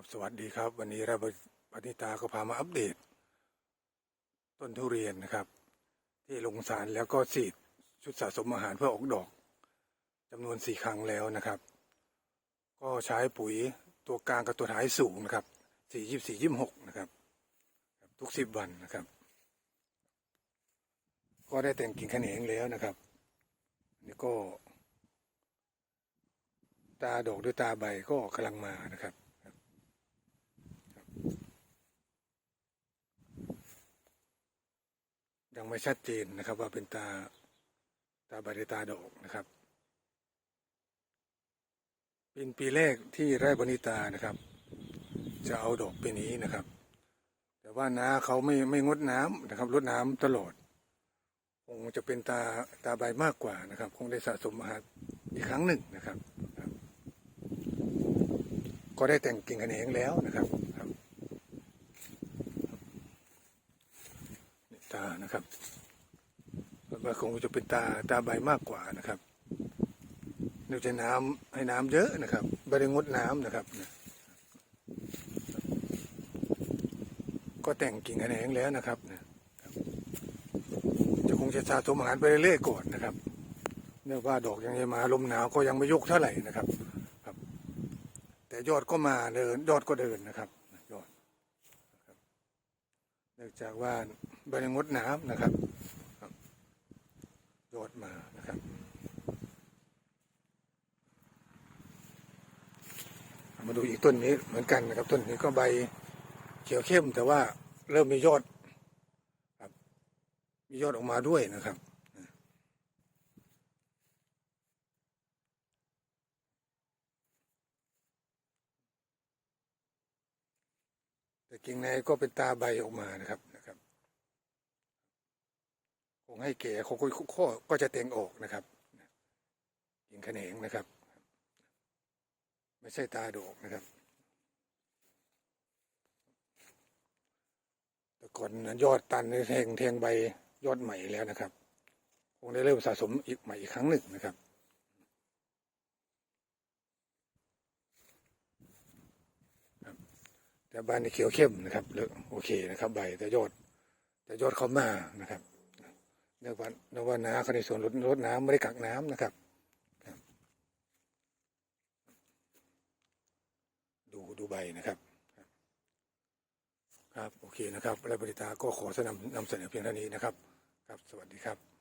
ครับสวัสดีครับ วันนี้เราปณิตาก็พามาอัปเดต ต้นทุเรียนนะครับ ที่ลงสารแล้วก็สีดชุดสะสมอาหารเพื่อออกดอกจำนวนสี่ครั้งแล้วนะครับ ก็ใช้ปุ๋ยตัวกลางกับตัวท้ายสูงนะครับสี่ยี่สี่ยี่หกนะครับ ทุกสิบวันนะครับ ก็ได้แต่งกิ่งแขนงแล้วนะครับนี่ก็ ตาดอกด้วยตาใบก็กำลังมานะครับ ยัง ไม่ชัดเจนนะครับ ว่าเป็นตาตาใบหรือตาดอกนะครับ เป็นปีแรกที่ไร่บนิตานะครับ จะเอาดอกปีนี้นะครับ แต่ว่าน้าเขาไม่ไม่งดน้ำนะครับลดน้ำตลอด คงจะเป็นตาตาใบมากกว่านะครับ คงได้สะสมอาหารอีกครั้งหนึ่งนะครับครับก็ได้แต่งกิ่งแขนงแล้วนะครับครับนี่ ตานะครับว่าคงจะเป็นตาตาใบมากกว่านะครับเนื่องจากน้ำให้น้ำเยอะนะครับไม่ได้งดน้ำนะครับ ก็แต่งกิ่งแขนงแล้วนะครับจะคงจะสะสมอาหารไปเรื่อยๆก่อนนะครับเนื่องว่าดอกยังไม่มาลมหนาวก็ยังไม่ยกเท่าไหร่นะครับ ครับ แต่ยอดก็มาเดินยอดก็เดินนะครับยอดนะครับเนื่ องจากว่าใบงดน้ำนะครับครับยอดมานะครับมาดูอีกต้นนี้เหมือนกันนะครับ ต้นนี้ก็ใบเขียวเข้มแต่ว่าเริ่มมียอดมียอดออกมาด้วยนะครับ แต่กิ่งในก็เป็นตาใบออกมานะครับนะครับคงให้แก่คงข้อก็จะเต่งออกนะครับกิงแขนงนะครับ ไม่ใช่ตาดอกนะครับ แต่ก่อนยอดตันในแทงแทงใบยอดใหม่แล้วนะครับ คงได้เริ่มสะสมอีกใหม่อีกครั้งหนึ่งนะครับ แต่ใบในเขียวเข้มนะครับเลอะโอเคนะครับใบแต่ยอดแต่ยอดเขามานะครับเนื่องว่าเนื่องว่าน้าเขาในส่วนลดลดน้ำไม่ได้กักน้ำนะครับครับ ดูดูใบนะครับ ครับโอเคนะครับและบริตาก็ขอสนำนำเสนอเพียงเท่านี้นะครับ ครับสวัสดีครับ